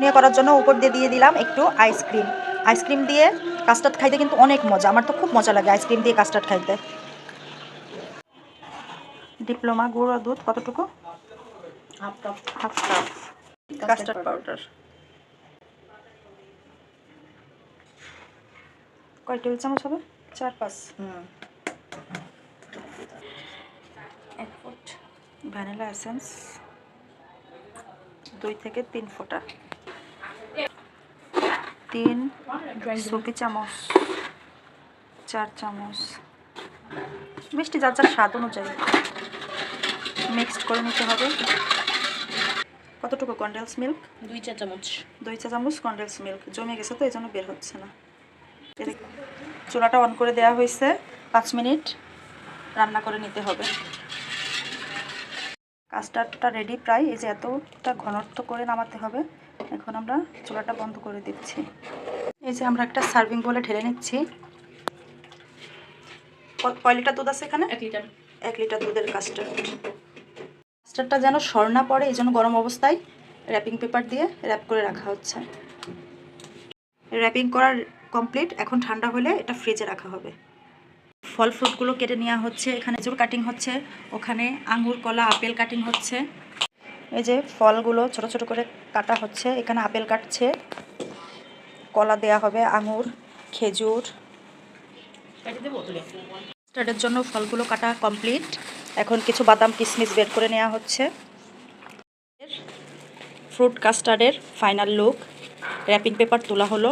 নিয়ে করার জন্য উপর দিয়ে দিয়ে দিলাম একটু আইসক্রিম আইসক্রিম দিয়ে কাস্টার্ড খাইতে কিন্তু অনেক মজা আমার তো খুব মজা লাগে আইসক্রিম দিয়ে কাস্টার্ড খাইতে। ডিপ্লোমা গুঁড়ো দুধ কতটুকু? Half cup half cup custard powder কয় টেবিল চামচ হবে? চার পাঁচ। হুম। এক ফুট ভ্যানিলা এসেন্স দুই থেকে তিন ফোঁটা। তিন সুপি চামচ চার চামচ। মিষ্টি যার যার স্বাদ অনুযায়ী মিক্সড করে নিতে হবে। কতটুকু কন্ডেন্স মিল্ক দুই চা চামচ। দুই চা চামচ কন্ডেন্স মিল্ক জমে গেছে তো এই জন্য বের হচ্ছে না। চুলাটা অন করে দেওয়া হয়েছে। পাঁচ মিনিট রান্না করে নিতে হবে। কাস্টার্ডটা রেডি প্রায়। এই যে এতটা ঘনত্ব করে নামাতে হবে। এখন আমরা চুলাটা বন্ধ করে দিচ্ছি। এই যে আমরা একটা সার্ভিং বলে ঢেলে নিচ্ছি। কয় লিটার দুধ আছে এখানে? এক লিটার। এক লিটার দুধের কাস্টার্ড কাস্টার্ডটা যেন সর না পড়ে এই জন্য গরম অবস্থায় র্যাপিং পেপার দিয়ে র্যাপ করে রাখা হচ্ছে। র্যাপিং করার কমপ্লিট এখন ঠান্ডা হলে এটা ফ্রিজে রাখা হবে। ফল ফ্রুটগুলো কেটে নেওয়া হচ্ছে এখানে জুর কাটিং হচ্ছে ওখানে আঙ্গুর কলা আপেল কাটিং হচ্ছে। এই যে ফলগুলো ছোট ছোট করে কাটা হচ্ছে, এখানে আপেল কাটছে, কলা দেয়া হবে, আঙুর, খেজুর। স্টার্টের জন্য ফলগুলো কাটা কমপ্লিট। এখন কিছু বাদাম কিশমিশ বের করে নেওয়া হচ্ছে। ফ্রুট কাস্টার্ডের ফাইনাল লুক। র্যাপিং পেপার তোলা হলো।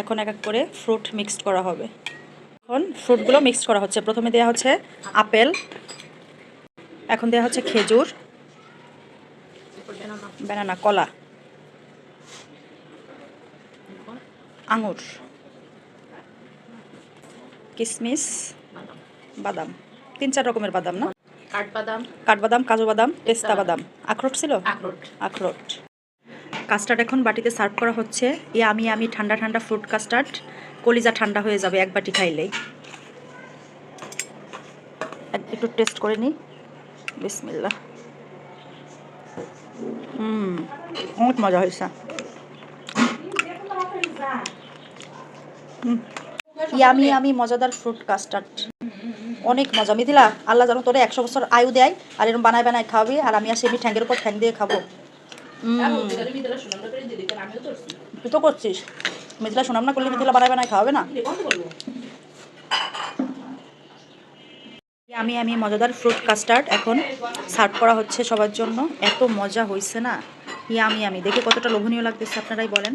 এখন এক এক করে ফ্রুট মিক্সড করা হবে। এখন ফ্রুটগুলো মিক্সড করা হচ্ছে। প্রথমে দেওয়া হচ্ছে আপেল। এখন দেওয়া হচ্ছে খেজুর বেনানা কলা আঙুর কিশমিশ বাদাম। তিন চার রকমের বাদাম না? কাঠবাদাম। কাঠবাদাম কাজু বাদাম পেস্তা বাদাম। আখরোট ছিল? আখরোট। আখরোট। কাস্টার্ড এখন বাটিতে সার্ভ করা হচ্ছে। এ আমি আমি ঠান্ডা ঠান্ডা ফ্রুট কাস্টার্ড। কলিজা ঠান্ডা হয়ে যাবে এক বাটি খাইলেই। একটু টেস্ট করে নিই বিসমিল্লা হুম অনেক মজা হয়েছে ইয়ামি আমি মজাদার ফ্রুট কাস্টার্ড অনেক মজা। মিথিলা আল্লাহ জানো তোরে একশো বছর আয়ু দেয় আর এরকম বানায় বানায় খাওয়াবি আর আমি আসি আমি ঠ্যাঙ্গের উপর ঠ্যাং দিয়ে খাব। করছি তুই তো করছিস। মিথিলা শোনাম না করলে মিথিলা বানায় বানায় খাওয়াবে না বন্ধ করব আমি আমি মজাদার ফ্রুট কাস্টার্ড এখন সার্ভ করা হচ্ছে সবার জন্য। এত মজা হয়েছে না? ইয়ামি আমি দেখে কতটা লোভনীয় লাগতেছে, আপনারাই বলেন।